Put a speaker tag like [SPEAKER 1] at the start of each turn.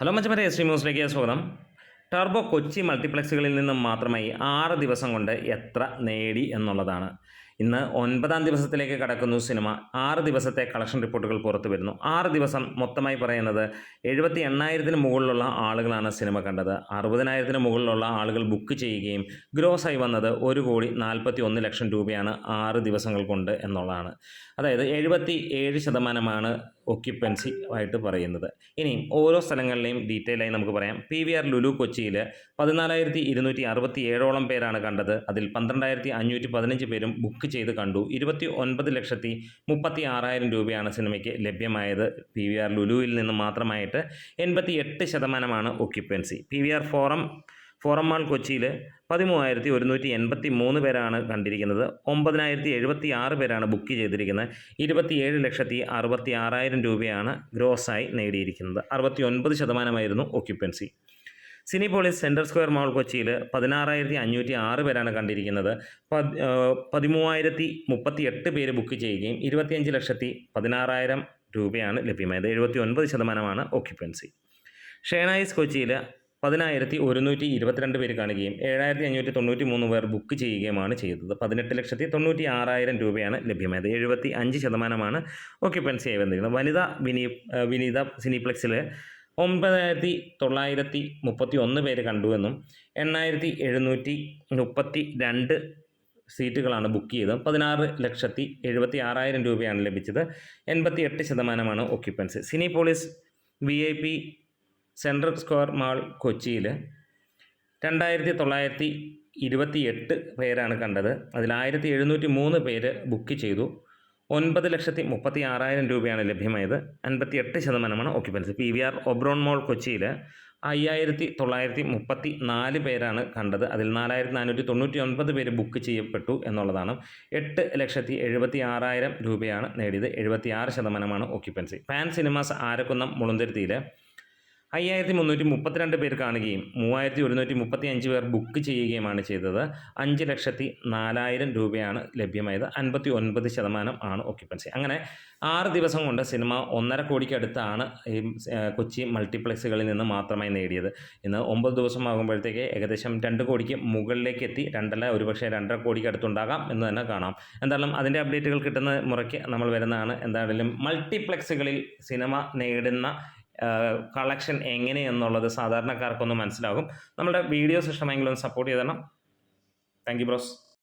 [SPEAKER 1] Hello മച്ചമരെ S T ന്യൂസിലേക്ക് സ്വാഗതം. Turbo Kochi മൾട്ടിപ്ലക്സുകളിൽ നിന്നും മാത്രമായി ആറ് ദിവസം കൊണ്ട് എത്ര നേടി എന്നുള്ളതാണ്. ഇന്ന് ഒൻപതാം ദിവസത്തിലേക്ക് കടക്കുന്നു സിനിമ. ആറ് ദിവസത്തെ കളക്ഷൻ റിപ്പോർട്ടുകൾ പുറത്തു വരുന്നു. ആറ് ദിവസം മൊത്തമായി പറയുന്നത് എഴുപത്തി എണ്ണായിരത്തിന് മുകളിലുള്ള ആളുകളാണ് സിനിമ കണ്ടത്. അറുപതിനായിരത്തിന് മുകളിലുള്ള ആളുകൾ ബുക്ക് ചെയ്യുകയും ഗ്രോസ് ആയി വന്നത് ഒരു കോടി നാൽപ്പത്തി ഒന്ന് ലക്ഷം രൂപയാണ് ആറ് ദിവസങ്ങൾ കൊണ്ട് എന്നുള്ളതാണ്. അതായത് എഴുപത്തി ഏഴ് ശതമാനമാണ് ഒക്യുപ്പൻസി ആയിട്ട് പറയുന്നത്. ഇനിയും ഓരോ സ്ഥലങ്ങളിലെയും ഡീറ്റെയിൽ ആയി നമുക്ക് പറയാം. പി വി ആർ ലുലു കൊച്ചിയിൽ പതിനാലായിരത്തി ഇരുന്നൂറ്റി അറുപത്തി ഏഴോളം പേരാണ് കണ്ടത്. അതിൽ പന്ത്രണ്ടായിരത്തി അഞ്ഞൂറ്റി പതിനഞ്ച് പേരും ബുക്ക് ചെയ്ത് കണ്ടു. ഇരുപത്തി ഒൻപത് ലക്ഷത്തി മുപ്പത്തി ആറായിരം രൂപയാണ് സിനിമയ്ക്ക് ലഭ്യമായത്. പി വി ആർ ലുലുവിൽ നിന്ന് മാത്രമായിട്ട് എൺപത്തി എട്ട് ശതമാനമാണ് occupancy P V R forum forum mall കൊച്ചിയിൽ പതിമൂവായിരത്തി ഒരുന്നൂറ്റി എൺപത്തി മൂന്ന് പേരാണ് കണ്ടിരിക്കുന്നത്. ഒമ്പതിനായിരത്തി എഴുപത്തി ആറ് പേരാണ് ബുക്ക് ചെയ്തിരിക്കുന്നത്. ഇരുപത്തിയേഴ് ലക്ഷത്തി അറുപത്തി ആറായിരം രൂപയാണ് ഗ്രോസായി നേടിയിരിക്കുന്നത്. അറുപത്തി ഒൻപത് ശതമാനമായിരുന്നു occupancy Cinepolis central square mall കൊച്ചിയിൽ പതിനാറായിരത്തി അഞ്ഞൂറ്റി ആറ് പേരാണ് കണ്ടിരിക്കുന്നത്. പത് പതിമൂവായിരത്തി മുപ്പത്തി എട്ട് പേര് ബുക്ക് ചെയ്യുകയും ഇരുപത്തിയഞ്ച് ലക്ഷത്തി പതിനാറായിരം രൂപയാണ് ലഭ്യമായത്. എഴുപത്തി ഒൻപത് ശതമാനമാണ് ഒക്യുപ്പൻസി ഷേണായിസ് കൊച്ചിയിൽ പതിനായിരത്തി ഒരുന്നൂറ്റി ഇരുപത്തിരണ്ട് പേര് കാണുകയും ഏഴായിരത്തി അഞ്ഞൂറ്റി തൊണ്ണൂറ്റി മൂന്ന് പേർ ബുക്ക് ചെയ്യുകയുമാണ് ചെയ്തത്. പതിനെട്ട് ലക്ഷത്തി തൊണ്ണൂറ്റി ആറായിരം രൂപയാണ് ലഭ്യമായത്. എഴുപത്തി അഞ്ച് ശതമാനമാണ് ഓക്യുപ്പൻസി ആയി വന്നിരിക്കുന്നത് വനിത വിനി വിനീത സിനിപ്ലെക്സിൽ ഒമ്പതായിരത്തി തൊള്ളായിരത്തി മുപ്പത്തി ഒന്ന് പേര് കണ്ടുവെന്നും എണ്ണായിരത്തി എഴുന്നൂറ്റി മുപ്പത്തി രണ്ട് സീറ്റുകളാണ് ബുക്ക് ചെയ്തത്. പതിനാറ് ലക്ഷത്തി എഴുപത്തി ആറായിരം രൂപയാണ് ലഭിച്ചത്. എൺപത്തി എട്ട് ശതമാനമാണ് occupancy Cinepolis V I P central square mall കൊച്ചിയിൽ രണ്ടായിരത്തി തൊള്ളായിരത്തി ഇരുപത്തി എട്ട് പേരാണ് കണ്ടത്. അതിൽ ആയിരത്തി എഴുന്നൂറ്റി മൂന്ന് പേര് ബുക്ക് ചെയ്തു. ഒൻപത് ലക്ഷത്തി മുപ്പത്തി ആറായിരം രൂപയാണ് ലഭ്യമായത്. അൻപത്തി എട്ട് ശതമാനമാണ് occupancy P V R Oberon mall കൊച്ചിയിൽ അയ്യായിരത്തി തൊള്ളായിരത്തി മുപ്പത്തി നാല് പേരാണ് കണ്ടത്. അതിൽ നാലായിരത്തി നാനൂറ്റി തൊണ്ണൂറ്റി ഒൻപത് പേര് ബുക്ക് ചെയ്യപ്പെട്ടു എന്നുള്ളതാണ്. എട്ട് ലക്ഷത്തി എഴുപത്തി ആറായിരം രൂപയാണ് നേടിയത്. എഴുപത്തി ആറ് ശതമാനമാണ് ഓക്യുപ്പൻസി ഫാൻ സിനിമാസ് ആരക്കുന്നം മുളന്തുരുത്തിയിൽ അയ്യായിരത്തി മുന്നൂറ്റി മുപ്പത്തിരണ്ട് പേർ കാണുകയും മൂവായിരത്തി ഒരുന്നൂറ്റി മുപ്പത്തി അഞ്ച് പേർ ബുക്ക് ചെയ്യുകയുമാണ് ചെയ്തത്. അഞ്ച് ലക്ഷത്തി നാലായിരം രൂപയാണ് ലഭ്യമായത്. അൻപത്തി ഒൻപത് ശതമാനം ആണ് ഒക്യുപ്പൻസി അങ്ങനെ ആറ് ദിവസം കൊണ്ട് സിനിമ ഒന്നര കോടിക്കടുത്താണ് ഈ കൊച്ചി മൾട്ടിപ്ലക്സുകളിൽ നിന്ന് മാത്രമായി നേടിയത്. ഇന്ന് ഒമ്പത് ദിവസം ആകുമ്പോഴത്തേക്ക് ഏകദേശം രണ്ട് കോടിക്ക് മുകളിലേക്ക് എത്തി. രണ്ടല്ല ഒരുപക്ഷെ രണ്ടര കോടിക്ക് അടുത്തുണ്ടാകാം എന്ന് തന്നെ കാണാം. എന്തായാലും അതിന്റെ അപ്ഡേറ്റുകൾ കിട്ടുന്ന മുറയ്ക്ക് നമ്മൾ വരുന്നതാണ്. എന്തായാലും മൾട്ടിപ്ലക്സുകളിൽ സിനിമ നേടുന്ന കളക്ഷൻ എങ്ങനെയെന്നുള്ളത് സാധാരണക്കാർക്കൊന്ന് മനസ്സിലാകും. നമ്മുടെ വീഡിയോസ് ഇഷ്ടമെങ്കിലും സപ്പോർട്ട് ചെയ്തണം താങ്ക് യു ബ്രോസ്